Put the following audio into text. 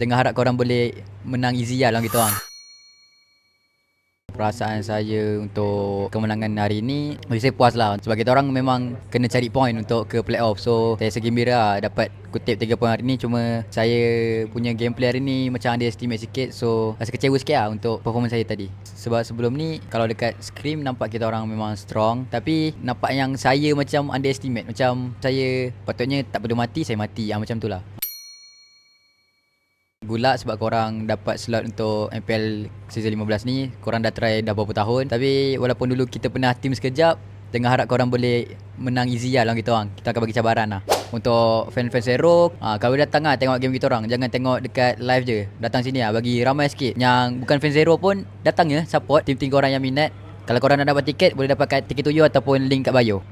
Tengah harap korang boleh menang easy lah kita orang. Perasaan saya untuk kemenangan hari ni Bagi saya puas lah. Sebab kita orang memang kena cari point untuk ke playoff. So saya rasa gembira lah dapat kutip 3 point hari ni. Cuma saya punya gameplay hari ni macam underestimate sikit. So rasa kecewa sikit lah untuk performance saya tadi. Sebab sebelum ni kalau dekat scrim nampak kita orang memang strong. Tapi nampak yang saya macam underestimate. Macam saya patutnya tak perlu mati saya mati. Ah, Macam tu lah Good luck sebab korang dapat slot untuk MPL season 15 ni Korang dah try dah berapa tahun. Tapi walaupun dulu kita pernah team sekejap Tengah harap korang boleh menang easy lah lawan kita orang. Kita akan bagi cabaran lah. Untuk fan-fan Zero ha, Kalau datang lah tengok game kita orang. Jangan tengok dekat live je. Datang sini lah bagi ramai sikit. Yang bukan fan Zero pun Datang je support tim-tim korang yang minat. Kalau korang nak dapat tiket Boleh dapatkan tiket tuju ataupun link kat bio